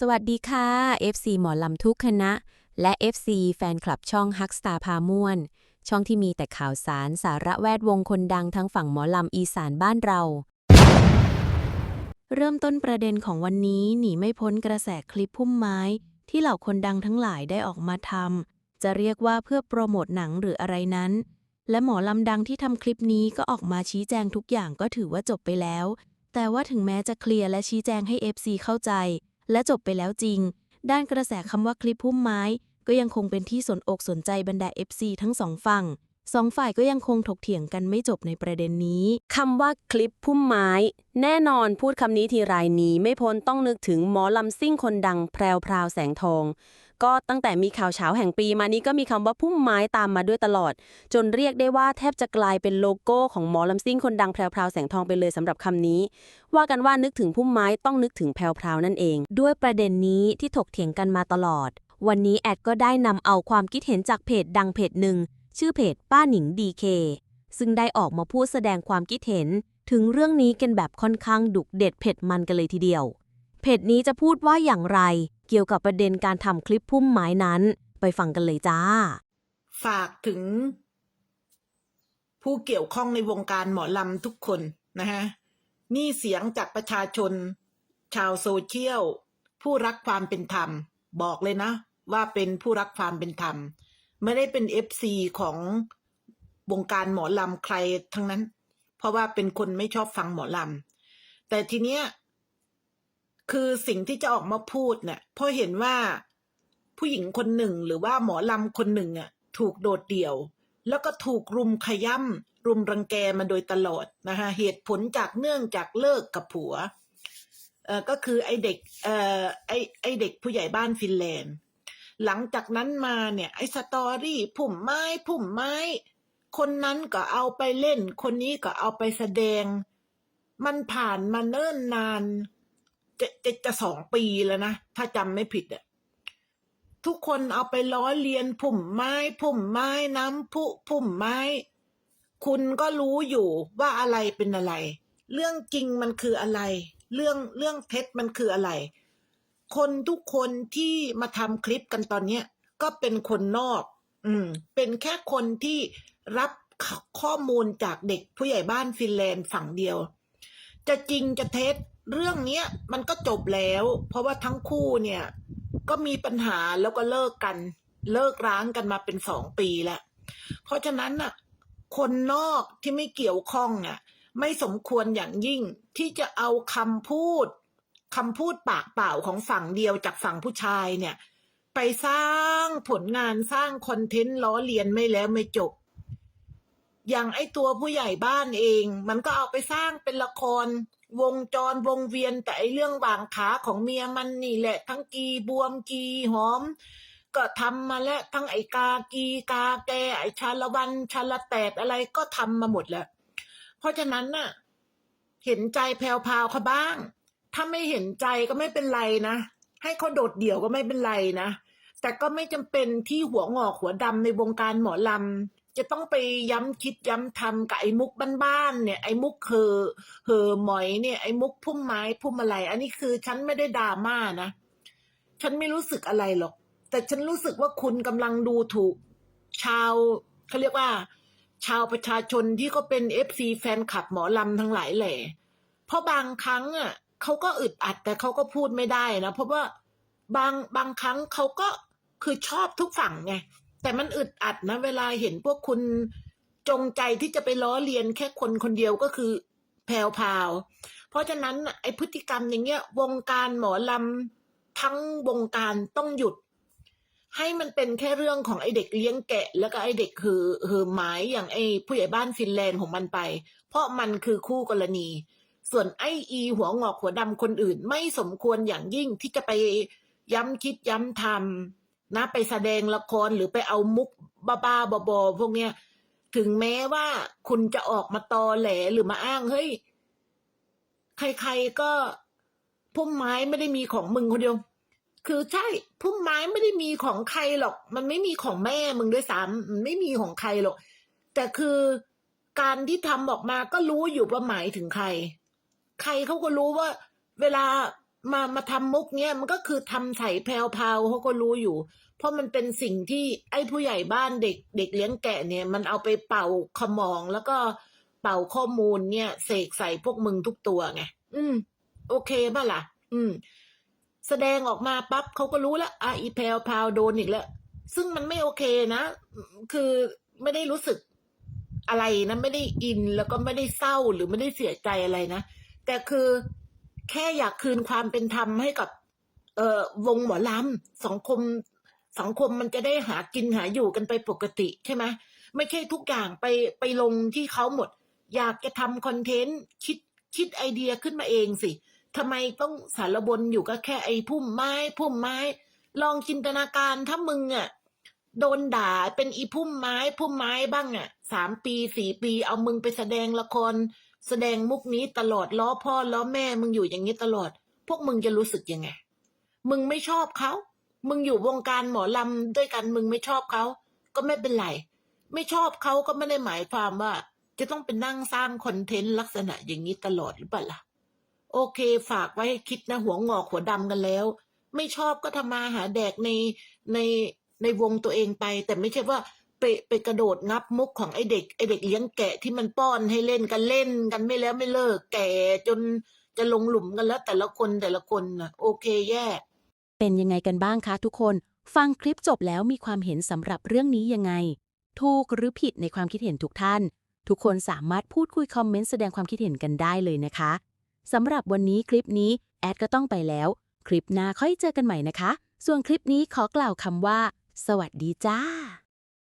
สวัสดีค่ะ FC หมอลำทุกคณะ และ FC แฟนคลับช่องฮักสตาพาม่วน ช่องที่มีแต่ข่าวสารสาระแวดวงคนดังทั้งฝั่งหมอลำอีสานบ้านเรา เริ่มต้นประเด็นของวันนี้หนีไม่พ้นกระแสคลิปพุ่มไม้ ที่เหล่าคนดังทั้งหลายได้ออกมาทำจะเรียกว่าเพื่อโปรโมทหนังหรืออะไรนั้น และหมอลำดังที่ทำคลิปนี้ก็ออกมาชี้แจงทุกอย่างก็ถือว่าจบไปแล้ว แต่ว่าถึงแม้จะเคลียร์และชี้แจงให้ FC เข้าใจ และจบไปแล้วจริง ด้านกระแสคำว่าคลิปพุ่มไม้ ก็ยังคงเป็นที่สนอกสนใจบรรดา FC ทั้งสองฝั่งสองฝ่ายก็ยังคงถกเถียงกันไม่จบในประเด็นนี้คำว่าคลิปพุ่มไม้ แน่นอนพูดคำนี้ทีไรนี้ไม่พ้นต้องนึกถึงหมอลำซิ่งคนดังแพรวพราวแสงทอง ก็ตั้งแต่มีข่าวเช้าแห่งปีมานี้ก็มีคำว่าพุ่มไม้ตามมาด้วยตลอด จนเรียกได้ว่าแทบจะกลายเป็นโลโก้ของหมอลำซิ่งคนดังแพรวพราวแสงทองไปเลยสำหรับคำนี้ ว่ากันว่านึกถึงพุ่มไม้ต้องนึกถึงแพรวพราวนั่นเอง ด้วยประเด็นนี้ที่ถกเถียงกันมาตลอด วันนี้แอดก็ได้นำเอาความคิดเห็นจากเพจดังเพจหนึ่งชื่อเพจป้าหนิงดีเคซึ่งได้ออกมาพูดแสดงความคิดเห็น ถึงเรื่องนี้กันแบบค่อนข้างดุเด็ดเผ็ดมันกันเลยทีเดียว เพจนี้จะพูดว่าอย่างไร เกี่ยวกับประเด็นการทำคลิปพุ่มไม้นั้น ไปฟังกันเลยจ้า ฝากถึง ผู้เกี่ยวข้องในวงการหมอลำทุกคนนะฮะนี่เสียงจากประชาชน ชาวโซเชียล ผู้รักความเป็นธรรม บอกเลยนะ ว่าเป็นผู้รักความเป็นธรรม ไม่ได้เป็นเอฟซีของวงการหมอลำใครทั้งนั้น เพราะว่าเป็นคนไม่ชอบฟังหมอลำแต่ทีเนี้ย คือสิ่งที่จะออกมาพูดเนี่ยพราะเห็นว่าผู้หญิงคนหนึ่งหรือว่าหมอลำคนหนึ่งอะถูกโดดเดี่ยว แล้วก็ถูกรุมขย้ำรุมรังแกมาโดยตลอดนะคะเหตุผลจากเนื่องจากเลิกกับผัวเอ่อก็คือไอเด็กเอ่อไอไอเด็กผู้ใหญ่บ้านฟินแลนด์ หลังจากนั้นมาเนี่ยไอสตอรี่ผุ่มไม้ผุ่มไม้ คนนั้นก็เอาไปเล่น คนนี้ก็เอาไปแสดง มันผ่านมาเนิ่นนาน จะจะจะสองปีแล้วนะ ถ้าจำไม่ผิดอะทุกคนเอาไปล้อเลียนผุ่มไม้ผุ่มไม้น้ำพุผุ่มไม้ คุณก็รู้อยู่ว่าอะไรเป็นอะไร เรื่องจริงมันคืออะไร เรื่องเรื่องเท็จมันคืออะไร คนทุกคนที่มาทำคลิปกันตอนเนี้ยก็เป็นคนนอก อืม เป็นแค่คนที่รับข้อมูลจากเด็กผู้ใหญ่บ้านฟินแลนด์ฝั่งเดียว จะจริงจะเท็จ เรื่องเนี้ยมันก็จบแล้ว เพราะว่าทั้งคู่เนี่ย ก็มีปัญหาแล้วก็เลิกกัน เลิกร้างกันมาเป็นสองปีแล้วเพราะฉะนั้นน่ะ คนนอกที่ไม่เกี่ยวข้องน่ะ ไม่สมควรอย่างยิ่งที่จะเอาคำพูดคำพูดปากเปล่าของฝั่งเดียวจากฝั่งผู้ชายเนี่ย ไปสร้างผลงานสร้างคอนเทนต์ล้อเลียนไม่แล้วไม่จบ อย่างไอตัวผู้ใหญ่บ้านเอง มันก็เอาไปสร้างเป็นละคร วงจรวงเวียนแต่ไอเรื่องวางขาของเมียมันนี่แหละ ทั้งกีบวมกีหอม ก็ทำมาแล้วทั้งไอกากีกาแกไอชาละวันชาละแตดอะไรก็ทำมาหมดแล้ว เพราะฉะนั้นน่ะ เห็นใจแพวพาวเขาบ้าง ถ้าไม่เห็นใจก็ไม่เป็นไรนะ ให้เขาโดดเดี่ยวก็ไม่เป็นไรนะแต่ก็ไม่จำเป็นที่หัวงอกหัวดำในวงการหมอลำ จะต้องไปย้ำคิดย้ำทำกับไอ้มุกบ้านๆเนี่ยไอ้มุกเหอเหอหมอยเนี่ยไอ้มุกพุ่มไม้พุ่มอะไร อันนี้คือฉันไม่ได้ดราม่านะ ฉันไม่รู้สึกอะไรหรอก แต่ฉันรู้สึกว่าคุณกำลังดูถูก ชาวเขาเรียกว่า ชาวประชาชนที่เขาเป็นเอฟซีแฟนคลับหมอลำทั้งหลายแหล่เพราะบางครั้งอะเขาก็อึดอัดแต่เขาก็พูดไม่ได้นะเพราะว่าบางบางครั้งเขาก็คือชอบทุกฝั่งไง แต่มันอึดอัดนะ เวลาเห็นพวกคุณจงใจที่จะไปล้อเลียนแค่คนคนเดียวก็คือแพรวพาว เพราะฉะนั้นไอพฤติกรรมอย่างเงี้ย วงการหมอลำทั้งวงการต้องหยุด ให้มันเป็นแค่เรื่องของไอเด็กเลี้ยงแกะ แล้วก็ไอเด็กหือหือหมายอย่างไอผู้ใหญ่บ้านฟินแลนด์ของมันไป เพราะมันคือคู่กรณี ส่วนไออีหัวงอกหัวดำคนอื่น ไม่สมควรอย่างยิ่งที่จะไปย้ำคิดย้ำทำ นะไปแสดงละครหรือไปเอามุกบ้าๆบอๆพวกเนี้ย ถึงแม้ว่าคุณจะออกมาตอแหลหรือมาอ้างเฮ้ยใครๆก็พุ่มไม้ไม่ได้มีของมึงคนเดียว คือใช่พุ่มไม้ไม่ได้มีของใครหรอก มันไม่มีของแม่มึงด้วยซ้ำมันไม่มีของใครหรอก แต่คือการที่ทำออกมาก็รู้อยู่ว่าหมายถึงใคร ใครเขาก็รู้ว่า เวลา มามาทำมุกเนี้ยมันก็คือทำใส่แพรวพาวเขาก็รู้อยู่ เพราะมันเป็นสิ่งที่ไอ้ผู้ใหญ่บ้านเด็กเด็กเลี้ยงแกะเนี่ย มันเอาไปเป่าขมองแล้วก็เป่าข้อมูลเนี่ยเสกใส่พวกมึงทุกตัวไงอืม โอเคป่ะล่ะ อืม แสดงออกมาปั๊บเขาก็รู้แล้วอะอีแพรวพาวโดนอีกแล้วซึ่งมันไม่โอเคนะ คือไม่ได้รู้สึกอะไรนะ ไม่ได้อินแล้วก็ไม่ได้เศร้าหรือไม่ได้เสียใจอะไรนะ แต่คือ แค่อยากคืนความเป็นธรรมให้กับ เอ่อวงหมอลำสังคมสังคมมันจะได้หากินหาอยู่กันไปปกติใช่ไหมไม่ใช่ทุกอย่างไปไปลงที่เขาหมด อยากจะทำคอนเทนต์คิดคิดไอเดียขึ้นมาเองสิทำไมต้องสารบนอยู่ก็แค่ไอ้พุ่มไม้พุ่มไม้ ลองจินตนาการถ้ามึงอะโดนด่าเป็นอีพุ่มไม้พุ่มไม้บ้างอะสามปีสี่ปีเอามึงไปแสดงละคร แสดงมุกนี้ตลอดล้อพ่อล้อแม่มึงอยู่อย่างนี้ตลอด พวกมึงจะรู้สึกยังไง มึงไม่ชอบเขา มึงอยู่วงการหมอลำด้วยกันมึงไม่ชอบเขา ก็ไม่เป็นไร ไม่ชอบเขาก็ไม่ได้หมายความว่า จะต้องเป็นนั่งสร้างคอนเทนต์ลักษณะอย่างนี้ตลอดหรือเปล่าล่ะ โอเค ฝากไว้คิดนะหัวงอกหัวดำกันแล้ว ไม่ชอบก็ทำมาหาแดกในในในวงตัวเองไป แต่ไม่ใช่ว่า ไปไปกระโดดงับมุกของไอเด็กไอเด็กเลี้ยงแกะที่มันป้อนให้เล่นกันเล่นกันไม่แล้วไม่เลิกแก่จนจะลงหลุมกันแล้วแต่ละคนแต่ละคนนะโอเคแย่เป็นยังไงกันบ้างคะทุกคน ฟังคลิปจบแล้วมีความเห็นสำหรับเรื่องนี้ยังไง ถูกหรือผิดในความคิดเห็นทุกท่าน ทุกคนสามารถพูดคุยคอมเมนต์แสดงความคิดเห็นกันได้เลยนะคะสำหรับวันนี้คลิปนี้แอดก็ต้องไปแล้ว คลิปหน้าค่อยเจอกันใหม่นะคะ ส่วนคลิปนี้ขอกล่าวคำว่า สวัสดีจ้า